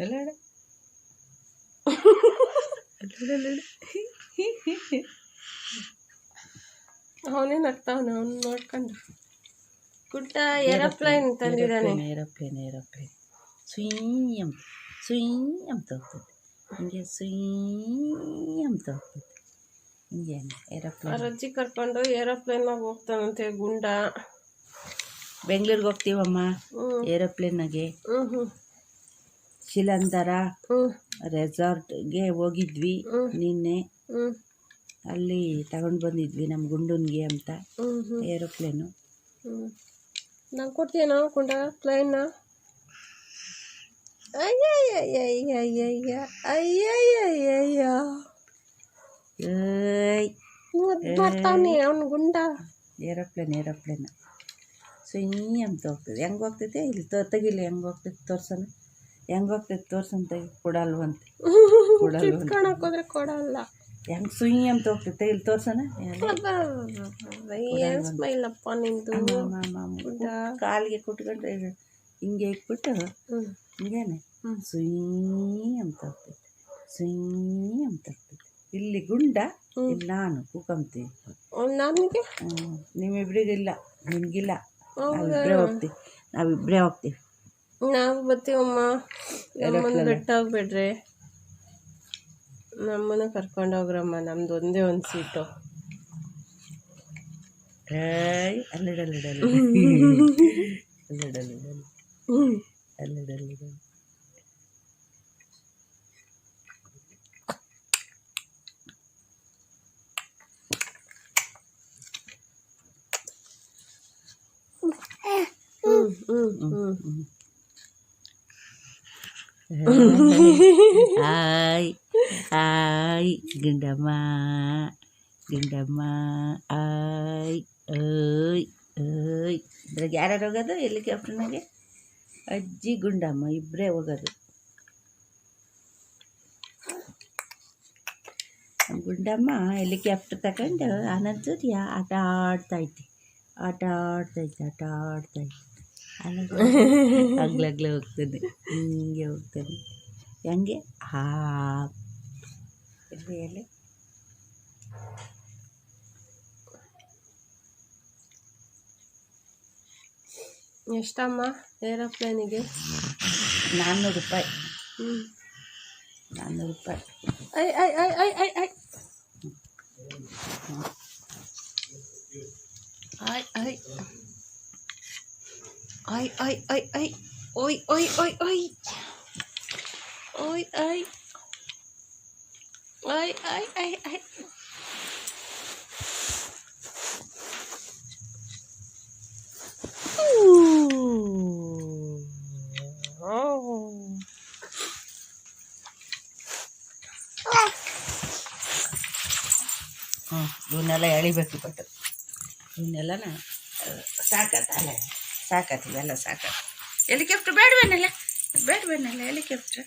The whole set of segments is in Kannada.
ಅಲ್ಲ. ಅವನೇನು ಆಗ್ತಾವನ ಅವ್ನು ನೋಡ್ಕೊಂಡು. ಗುಡ್ಡ ಏರೋಪ್ಲೇನ್ ತಂದಿದ್ದಾನೆ. Aeroplane aeroplane. ಸುಯ್ ಅಂತ ಸುಯ್ ಅಂತ ಹೋಗ್ತದೆ ಹಿಂಗೆ ಸುಯ್ ಅಂತ ಹೋಗ್ತದೆ ಹಿಂಗೆ ಏರೋಪ್ಲೇನ್. ಅಜ್ಜಿ ಕರ್ಕೊಂಡು ಏರೋಪ್ಲೇನಾಗ ಹೋಗ್ತಾನಂತೆ ಗುಂಡ. ಬೆಂಗ್ಳೂರಿಗೆ ಹೋಗ್ತೀವಮ್ಮ? ಹ್ಞೂ ಏರೋಪ್ಲೇನಾಗೆ ಹ್ಞೂ ಹ್ಞೂ ಶಿಲಂಧರ ರೆಸಾರ್ಟ್ಗೆ ಹೋಗಿದ್ವಿ ನಿನ್ನೆ. ಅಲ್ಲಿ ತಗೊಂಡು ಬಂದಿದ್ವಿ ನಮ್ಮ ಗುಂಡುನ್ಗೆ ಅಂತ. ಏರೋಪ್ಲೇನು. ನಾನು ಕೊಡ್ತೀಯ ನಾವು ಕೊಂಡ? ಪ್ಲೇನ್ನ? ಗುಂಡ. Aeroplane aeroplane. ಸೊ ಈ ಅಂತ ಹೋಗ್ತದೆ. ಹೆಂಗೆ ಹೋಗ್ತೈತೆ ಇಲ್ಲಿ ತೆಗಿಲಿ ಹೆಂಗೆ ಹೋಗ್ತೈತೆ ತೋರ್ಸೋಣ. ಹೆಂಗೆ ಹೋಗ್ತೈತೆ ತೋರ್ಸೋಣ ತೆಗಿ ಕೊಡಲ್ವಂತೆ. ಕೊಡಲ್ವಂತೆ. ಕಿತ್ಕೊಳಕ್ ಹೋದ್ರೆ ಕೊಡಲ್ಲ. ಹೆಂಗೆ ಸುಯಿ ಅಂತ ಹೋಗ್ತೈತೆ ಇಲ್ಲಿ ತೋರ್ಸೋಣ. ಏನು ಸ್ಮೈಲ್ ಅಪ್ಪ ನಿಂದು. ಕಾಲಿಗೆ ಕುಟ್ಕೊಂಡ್ರೆ ಹಿಂಗೆ ಇಟ್ಬಿಟ್ಟು ಹಿಂಗೇನೆ ಸುಯಿ ಅಂತ ಹೋಗ್ತೈತೆ ಸುಯಿ ಅಂತ ಹೋಗ್ತೈತೆ ಇಲ್ಲಿ ಗುಂಡ. ಇಲ್ಲಿ ನಾನು ಕೂಕಂತೀವಿ ನನಗೆ. ನಿಮ್ಮಿಬ್ರಿಗಿಲ್ಲ ನಿಮಗಿಲ್ಲ? ನಾವಿಬ್ಬರೇ ಹೋಗ್ತೀವಿ ನಾವಿಬ್ಬರೇ ಹೋಗ್ತೀವಿ. ನಾವು ಬರ್ತೀವಮ್ಮ ನಮ್ಮನ್ನ Aeroplane. ಬೆಟ್ಟ ಹೋಗ್ಬೇಡ್ರಿ ನಮ್ಮನ್ನ ಕರ್ಕೊಂಡು ಹೋಗ್ರಮ್ಮ ನಮ್ದು ಒಂದೇ ಒಂದು ಸೀಟು. ಏಯ್ ಅಲ್ಲಿಡಲ್ಲಿಡಲ್ಲ ಅಲ್ಲಿಡಲ್ಲಿಡಲ್ಲ ಅಲ್ಲಿಡಲ್ಲಿಡಲ್ಲ ಹ್ಞೂ ಹ್ಞೂ ಹ್ಞೂ ಹಾಯ್ ಹಾಯ್ ಗಿಂಡಮ್ಮ ಗಿಂಡಮ್ಮ ಆಯ್ ಓಯ್ ಓಯ್ ಇದ್ರಾಗ ಯಾರ್ಯಾರು ಹೋಗೋದು ಹೆಲಿಕಾಪ್ಟರ್ನಾಗೆ ಅಜ್ಜಿ ಗುಂಡಮ್ಮ ಇಬ್ಬರೇ ಹೋಗೋದು ಗುಂಡಮ್ಮ ಗುಂಡಮ್ಮ ಹೆಲಿಕಾಪ್ಟರ್ ತಗೊಂಡು ಆನಂದ್ ಆಟ ಆಡ್ತೈತಿ ಆಟ ಆಡ್ತೈತೆ ಆಟ ಆಡ್ತೈತೆ ಅಗ್ಲಗ್ಲೆ ಹೋಗ್ತದೆ. ಹಿಂಗೆ ಹೋಗ್ತೇನೆ ಹೆಂಗೆ? ಹಾ. ಎಲ್ಲಿ ಎಲ್ಲಿ? ಎಷ್ಟಮ್ಮ ಏರೋಪ್ಲೇನಿಗೆ? ನಾನ್ನೂರು ರೂಪಾಯಿ. ಹ್ಞೂ ನಾನ್ನೂರು ರೂಪಾಯಿ. ಐ ಐ ಐ ಐ ಐ ಐ. ಐ ಐ. ಐ ಐ ಐ ಐ ಓಯ್ ಓಯ್ ಓಯ್ ಓಯ್ ಓಯ್ ಐ ಐ ಐ ಐ ಐ ಹ್ಞೂ ಇವನ್ನೆಲ್ಲ ಎಳಿಬೇಕು ಬಟ್ ಇವನ್ನೆಲ್ಲನ ಸಾಕತ್ತ ಅಲ್ಲ ಸಾಕತ್ ಇವೆಲ್ಲ ಸಾಕತ್ ಹೆಲಿಕಾಪ್ಟರ್ ಬೇಡವೇನಲ್ಲ? ಬೇಡವೇನಲ್ಲ, ಹೆಲಿಕಾಪ್ಟರ್.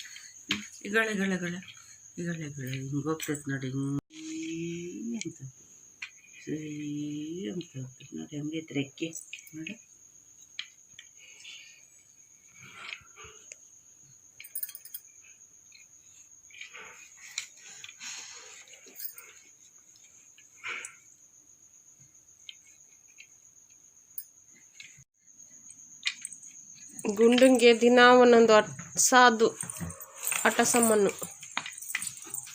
ಇಗಳ ಇಗಳಗಳ ಇಗಳ. ಇಗಳ ಇಗಳ. ಹಿಂಗೆ ಹೋಗ್ತೈತೆ ನೋಡಿ, ಹಿಂಗೆ ಅಂತ ಸೀ ಅಂತ ನೋಡಿ ಹಂಗೆ ರೆಕ್ಕೆ ನೋಡಿ. ಗುಂಡಂಗೆ ದಿನ ಒಂದೊಂದು ಸಾದು ಆಟ ಸಾಮಾನು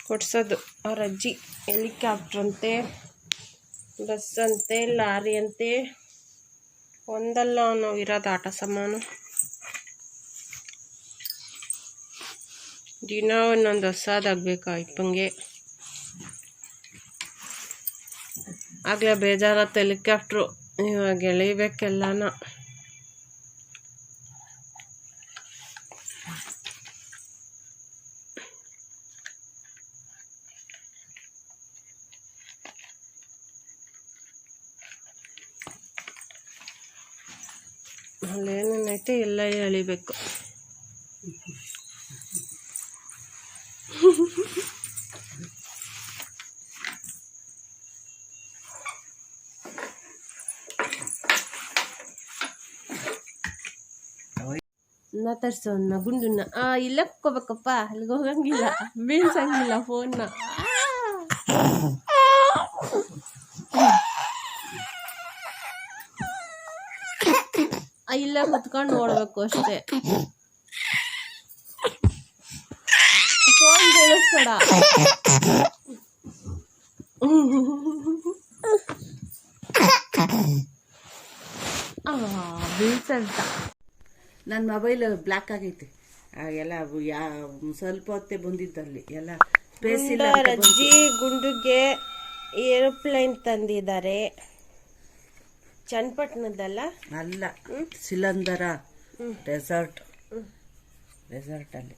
ಕೊಡ್ಸೋದು. ಅವ್ರ ಅಜ್ಜಿ ಹೆಲಿಕಾಪ್ಟ್ರಂತೆ ಬಸ್ ಅಂತೆ ಲಾರಿ ಅಂತೆ ಒಂದಲ್ಲ ನಾವು ಇರೋದು ಆಟ ಸಾಮಾನು ದಿನ ಒಂದೊಂದು ಹೊಸದಾಗಬೇಕು ಇಪ್ಪಂಗೆ ಆಗಲೇ ಬೇಜಾರತ್ತೆ ಹೆಲಿಕಾಪ್ಟ್ರು, ಇವಾಗ ಎಳಿಬೇಕೆಲ್ಲನ. ಅಲ್ಲೇನೇನೈತೆ ಎಲ್ಲ ಎಳಿಬೇಕು. ನಾ ತರ್ಸೋಣ ಗುಂಡನ್ನ. ಆ ಇಲ್ಲ ಕುಕ್ಕೋಬೇಕಪ್ಪ ಅಲ್ಲಿಗೆ ಹೋಗಂಗಿಲ್ಲ. ಬೀಳ್ಸಂಗಿಲ್ಲ ಫೋನ್ನ ಇಲ್ಲ ಕುತ್ಕೊಂಡು ನೋಡ್ಬೇಕು ಅಷ್ಟೇ. ಫೋನ್ ಬೀಳ್ಸಂತ ನನ್ನ ಮೊಬೈಲ್ ಬ್ಲ್ಯಾಕ್ ಆಗೈತೆ. ಆ, ಎಲ್ಲ ಯಾ ಸ್ವಲ್ಪ ಹೊತ್ತೇ ಬಂದಿದ್ದಲ್ಲಿ ಎಲ್ಲ ಸ್ಪೇಸ್ ಇಲ್ಲ ರಜ್ಜಿ ಗುಂಡುಗೆ ಏರೋಪ್ಲೇನ್ ತಂದಿದ್ದಾರೆ. ಚನ್ನಪಟ್ಟಣದಲ್ಲ? ಅಲ್ಲ ಸಿಲಂದರ ರೆಸಾರ್ಟ್ ರೆಸಾರ್ಟ್. ಅಲ್ಲಿ